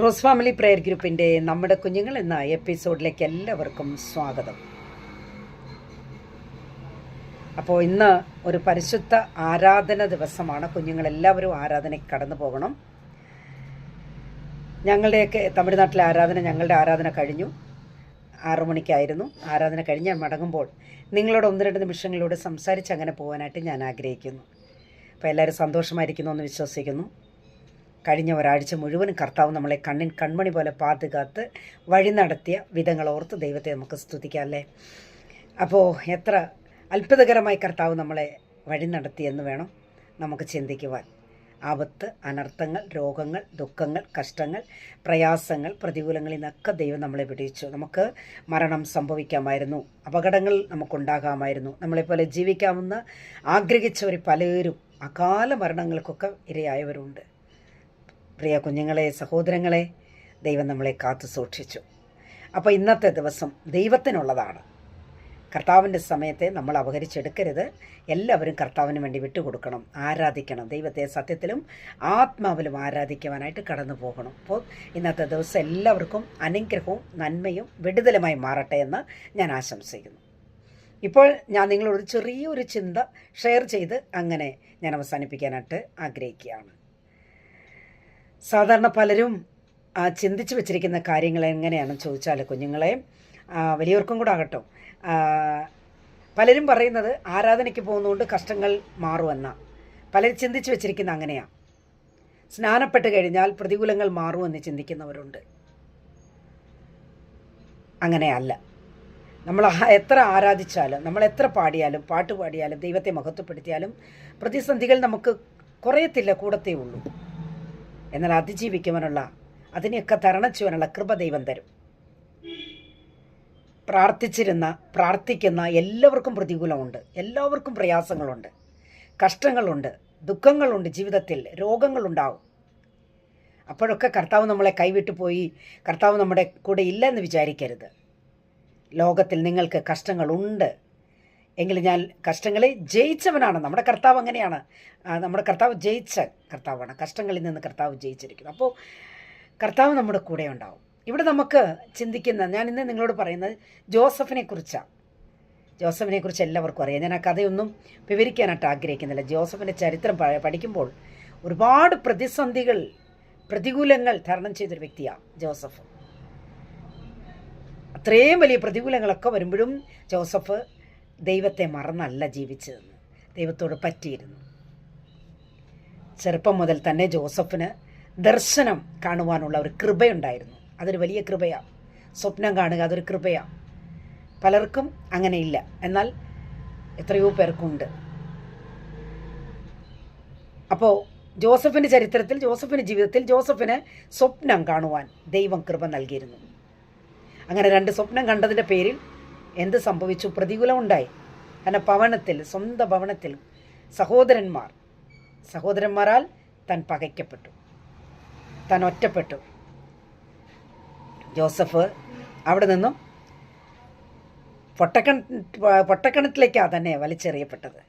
Rose family prayer ഗ്രൂപ്പിന്റെ നമ്മുടെ കുഞ്ഞുങ്ങൾ എന്ന എപ്പിസോഡിലേക്ക് എല്ലാവർക്കും സ്വാഗതം. അപ്പോൾ ഇന്ന് ഒരു പരിശുദ്ധ ആരാധന ദിവസമാണ്. കുഞ്ഞുങ്ങളെല്ലാവരും ആരാധനയ്ക്ക് കടന്നു പോകണം. ഞങ്ങളുടെയൊക്കെ തമിഴ്നാട്ടിലെ ആരാധന ഞങ്ങളുടെ ആരാധന കഴിഞ്ഞു. ആറു മണിക്കായിരുന്നു. ആരാധന കഴിഞ്ഞ് ഞാൻ മടങ്ങുമ്പോൾ നിങ്ങളോട് ഒന്ന് രണ്ട് നിമിഷങ്ങളിലൂടെ സംസാരിച്ച് അങ്ങനെ പോകാനായിട്ട് ഞാൻ ആഗ്രഹിക്കുന്നു. അപ്പോൾ എല്ലാവരും സന്തോഷമായിരിക്കുന്നു എന്ന് വിശ്വസിക്കുന്നു. കഴിഞ്ഞ ഒരാഴ്ച മുഴുവനും കർത്താവ് നമ്മളെ കണ്ണിൻ കൺമണി പോലെ പാതുകാത്ത് വഴി നടത്തിയ വിധങ്ങൾ ഓർത്ത് ദൈവത്തെ നമുക്ക് സ്തുതിക്കാം അല്ലേ? അപ്പോൾ എത്ര അത്ഭുതകരമായി കർത്താവ് നമ്മളെ വഴി നടത്തിയെന്ന് വേണം നമുക്ക് ചിന്തിക്കുവാൻ. ആപത്ത് അനർത്ഥങ്ങൾ രോഗങ്ങൾ ദുഃഖങ്ങൾ കഷ്ടങ്ങൾ പ്രയാസങ്ങൾ പ്രതികൂലങ്ങളിൽ നിന്നൊക്കെ ദൈവം നമ്മളെ വിടിയിച്ചു നമുക്ക് മരണം സംഭവിക്കാമായിരുന്നു അപകടങ്ങൾ നമുക്കുണ്ടാകാമായിരുന്നു നമ്മളെപ്പോലെ ജീവിക്കാമെന്ന് ആഗ്രഹിച്ചവർ പലരും അകാല മരണങ്ങൾക്കൊക്കെ ഇരയായവരുണ്ട്. പ്രിയ കുഞ്ഞുങ്ങളെ സഹോദരങ്ങളെ ദൈവം നമ്മളെ കാത്തു സൂക്ഷിച്ചു. അപ്പോൾ ഇന്നത്തെ ദിവസം ദൈവത്തിനുള്ളതാണ്. കർത്താവിന്റെ സമയത്തെ നമ്മൾ അപഹരിച്ചെടുക്കരുത്. എല്ലാവരും കർത്താവിന് വേണ്ടി വിട്ടുകൊടുക്കണം. ആരാധിക്കണം. ദൈവത്തെ സത്യത്തിലും ആത്മാവിലും ആരാധിക്കുവാനായിട്ട് കടന്നു പോകണം. അപ്പോൾ ഇന്നത്തെ ദിവസം എല്ലാവർക്കും അനുഗ്രഹവും നന്മയും വിടുതലുമായി മാറട്ടെ എന്ന് ഞാൻ ആശംസിക്കുന്നു. ഇപ്പോൾ ഞാൻ നിങ്ങളോട് ചെറിയൊരു ചിന്ത ഷെയർ ചെയ്ത് അങ്ങനെ ഞാൻ അവസാനിപ്പിക്കാനായിട്ട് ആഗ്രഹിക്കുകയാണ്. സാധാരണ പലരും ചിന്തിച്ചു വെച്ചിരിക്കുന്ന കാര്യങ്ങൾ എങ്ങനെയാണെന്ന് ചോദിച്ചാൽ കുഞ്ഞുങ്ങളെ വലിയവർക്കും കൂടെ ആകട്ടോ. പലരും പറയുന്നത് ആരാധനയ്ക്ക് പോകുന്നതുകൊണ്ട് കഷ്ടങ്ങൾ മാറുമെന്ന. പലരും ചിന്തിച്ചു വെച്ചിരിക്കുന്ന അങ്ങനെയാണ് സ്നാനപ്പെട്ട് കഴിഞ്ഞാൽ പ്രതികൂലങ്ങൾ മാറുമെന്ന് ചിന്തിക്കുന്നവരുണ്ട്. അങ്ങനെയല്ല. നമ്മൾ എത്ര ആരാധിച്ചാലും നമ്മൾ എത്ര പാടിയാലും പാട്ട് പാടിയാലും ദൈവത്തെ മഹത്വപ്പെടുത്തിയാലും പ്രതിസന്ധികൾ നമുക്ക് കുറയത്തില്ല കൂടത്തേ ഉള്ളൂ. എന്നാൽ അതിജീവിക്കുവാനുള്ള അതിനെയൊക്കെ തരണം ചെയ്യുവാനുള്ള കൃപ ദൈവം തരും. പ്രാർത്ഥിച്ചിരുന്ന പ്രാർത്ഥിക്കുന്ന എല്ലാവർക്കും പ്രതികൂലമുണ്ട്. എല്ലാവർക്കും പ്രയാസങ്ങളുണ്ട്. കഷ്ടങ്ങളുണ്ട്. ദുഃഖങ്ങളുണ്ട്. ജീവിതത്തിൽ രോഗങ്ങളുണ്ടാവും. അപ്പോഴൊക്കെ കർത്താവ് നമ്മളെ കൈവിട്ട് പോയി കർത്താവ് നമ്മുടെ കൂടെ ഇല്ലെന്ന് വിചാരിക്കരുത്. ലോകത്തിൽ നിങ്ങൾക്ക് കഷ്ടങ്ങളുണ്ട്. എങ്കിൽ ഞാൻ കഷ്ടങ്ങളെ ജയിച്ചവനാണ്. നമ്മുടെ കർത്താവ് അങ്ങനെയാണ്. നമ്മുടെ കർത്താവ് ജയിച്ച കർത്താവാണ്. കഷ്ടങ്ങളിൽ നിന്ന് കർത്താവ് ജയിച്ചിരിക്കുന്നു. അപ്പോൾ കർത്താവ് നമ്മുടെ കൂടെ ഉണ്ടാവും. ഇവിടെ നമുക്ക് ചിന്തിക്കുന്ന ഞാൻ ഇന്ന് നിങ്ങളോട് പറയുന്നത് ജോസഫിനെ കുറിച്ചാണ്. ജോസഫിനെ കുറിച്ച് എല്ലാവർക്കും അറിയാം. ഞാൻ ആ കഥയൊന്നും വിവരിക്കാനായിട്ട് ആഗ്രഹിക്കുന്നില്ല. ജോസഫിന്റെ ചരിത്രം പഠിക്കുമ്പോൾ ഒരുപാട് പ്രതിസന്ധികൾ പ്രതികൂലങ്ങൾ തരണം ചെയ്തൊരു വ്യക്തിയാണ് ജോസഫ്. അത്രയും വലിയ പ്രതികൂലങ്ങളൊക്കെ വരുമ്പോഴും ജോസഫ് ദൈവത്തെ മറന്നല്ല ജീവിച്ചതെന്ന്. ദൈവത്തോട് പറ്റിയിരുന്നു. ചെറുപ്പം മുതൽ തന്നെ ജോസഫിന് ദർശനം കാണുവാനുള്ള ഒരു കൃപയുണ്ടായിരുന്നു. അതൊരു വലിയ കൃപയാണ് സ്വപ്നം കാണുക അതൊരു കൃപയാണ് പലർക്കും അങ്ങനെയില്ല. എന്നാൽ എത്രയോ പേർക്കുണ്ട്. അപ്പോൾ ജോസഫിന്റെ ചരിത്രത്തിൽ ജോസഫിന്റെ ജീവിതത്തിൽ ജോസഫിന് സ്വപ്നം കാണുവാൻ ദൈവം കൃപ നൽകിയിരുന്നു. അങ്ങനെ രണ്ട് സ്വപ്നം കണ്ടതിന്റെ പേരിൽ എന്ത് സംഭവിച്ചു? പ്രതികൂലമുണ്ടായി. കാരണം ഭവനത്തിൽ സ്വന്തം ഭവനത്തിൽ സഹോദരന്മാർ സഹോദരന്മാരാൽ താൻ പകയ്ക്കപ്പെട്ടു. താൻ ഒറ്റപ്പെട്ടു. ജോസഫ് അവിടെ നിന്നും പൊട്ടക്കൺ പൊട്ടക്കണത്തിലേക്കാണ് തന്നെ വലിച്ചെറിയപ്പെട്ടത്.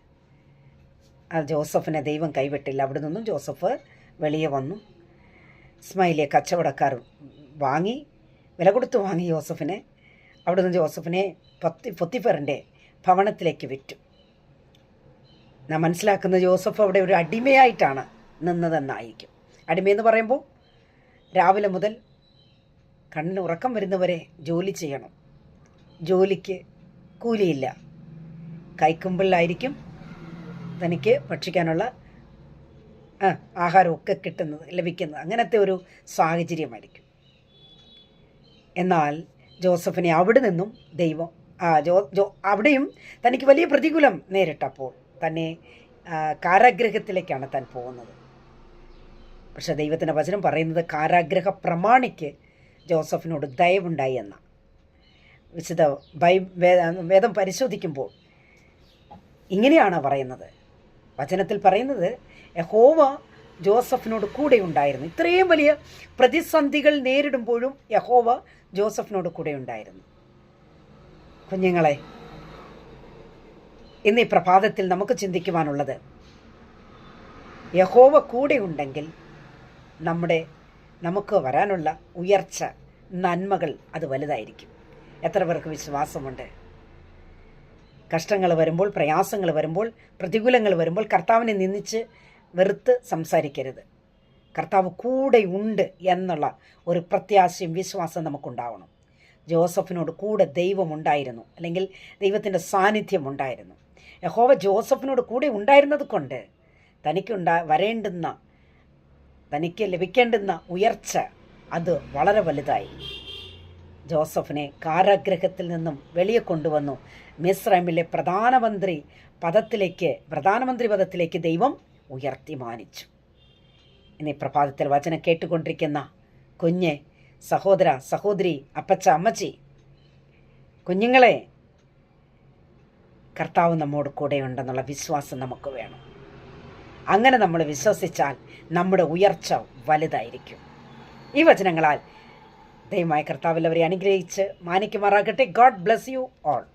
ആ ജോസഫിനെ ദൈവം കൈവിട്ടില്ല. അവിടെ നിന്നും ജോസഫ് വെളിയെ വന്നു. ഇസ്മായിലിയെ കച്ചവടക്കാർ വാങ്ങി വില കൊടുത്ത് വാങ്ങി ജോസഫിനെ. അവിടെ നിന്ന് ജോസഫിനെ പൊത്തി പൊത്തിഫറിന്റെ ഭവനത്തിലേക്ക് വിറ്റു. നാം മനസ്സിലാക്കുന്ന ജോസഫ് അവിടെ ഒരു അടിമയായിട്ടാണ് നിന്നതെന്നായിരിക്കും. അടിമയെന്ന് പറയുമ്പോൾ രാവിലെ മുതൽ കണ്ണിന് ഉറക്കം വരുന്നവരെ ജോലി ചെയ്യണം. ജോലിക്ക് കൂലിയില്ല. കൈക്കുമ്പിളിലായിരിക്കും തനിക്ക് ഭക്ഷിക്കാനുള്ള ആഹാരമൊക്കെ കിട്ടുന്നത് ലഭിക്കുന്നത്. അങ്ങനത്തെ ഒരു സാഹചര്യമായിരിക്കും. എന്നാൽ ജോസഫിനെ അവിടെ നിന്നും ദൈവം ജോ ജോ അവിടെയും തനിക്ക് വലിയ പ്രതികൂലം നേരിട്ടപ്പോൾ തന്നെ കാരാഗ്രഹത്തിലേക്കാണ് താൻ പോകുന്നത്. പക്ഷെ ദൈവത്തിന്റെ വചനം പറയുന്നത് കാരാഗ്രഹ പ്രമാണിക്ക് ജോസഫിനോട് ദയവുണ്ടായി എന്ന. വിശുദ്ധ ബൈ വേദം പരിശോധിക്കുമ്പോൾ ഇങ്ങനെയാണ് പറയുന്നത്. വചനത്തിൽ പറയുന്നത് യഹോവ ജോസഫിനോട് കൂടെ ഉണ്ടായിരുന്നു. ഇത്രയും വലിയ പ്രതിസന്ധികൾ നേരിടുമ്പോഴും യഹോവ ജോസഫിനോട് കൂടെ ഉണ്ടായിരുന്നു. കുഞ്ഞുങ്ങളെ ഇന്ന് ഈ പ്രഭാതത്തിൽ നമുക്ക് ചിന്തിക്കുവാനുള്ളത് യഹോവ കൂടെ ഉണ്ടെങ്കിൽ നമ്മുടെ നമുക്ക് വരാനുള്ള ഉയർച്ച നന്മകൾ അത് വലുതായിരിക്കും. എത്ര പേർക്ക് വിശ്വാസമുണ്ട്? കഷ്ടങ്ങൾ വരുമ്പോൾ പ്രയാസങ്ങൾ വരുമ്പോൾ പ്രതികൂലങ്ങൾ വരുമ്പോൾ കർത്താവിനെ നിന്ദിച്ച് വെറുത്ത് സംസാരിക്കരുത്. കർത്താവ് കൂടെ ഉണ്ട് എന്നുള്ള ഒരു പ്രത്യാശയും വിശ്വാസം നമുക്കുണ്ടാവണം. ജോസഫിനോട് കൂടെ ദൈവമുണ്ടായിരുന്നു അല്ലെങ്കിൽ ദൈവത്തിന്റെ സാന്നിധ്യം ഉണ്ടായിരുന്നു. യഹോവ ജോസഫിനോട് കൂടെ ഉണ്ടായിരുന്നത് കൊണ്ട് തനിക്കുണ്ടാ വരേണ്ടുന്ന തനിക്ക് ലഭിക്കേണ്ടുന്ന ഉയർച്ച അത് വളരെ വലുതായി. ജോസഫിനെ കാരാഗ്രഹത്തിൽ നിന്നും വെളിയെ കൊണ്ടുവന്നു. മിസ്രൈമിലെ പ്രധാനമന്ത്രി പദത്തിലേക്ക് പ്രധാനമന്ത്രി പദത്തിലേക്ക് ദൈവം ഉയർത്തി മാനിച്ചു. ഇനി പ്രഭാതത്തിൽ വചനം കേട്ടുകൊണ്ടിരിക്കുന്ന കുഞ്ഞ് സഹോദര സഹോദരി അപ്പച്ച അമ്മച്ചി കുഞ്ഞുങ്ങളെ കർത്താവ് നമ്മോട് കൂടെയുണ്ടെന്നുള്ള വിശ്വാസം നമുക്ക് വേണം. അങ്ങനെ നമ്മൾ വിശ്വസിച്ചാൽ നമ്മുടെ ഉയർച്ച വലുതായിരിക്കും. ഈ വചനങ്ങളാൽ ദൈവമായ കർത്താവിൽ അവരെ അനുഗ്രഹിച്ച് മാനിക്കുമാറാകട്ടെ. God bless you all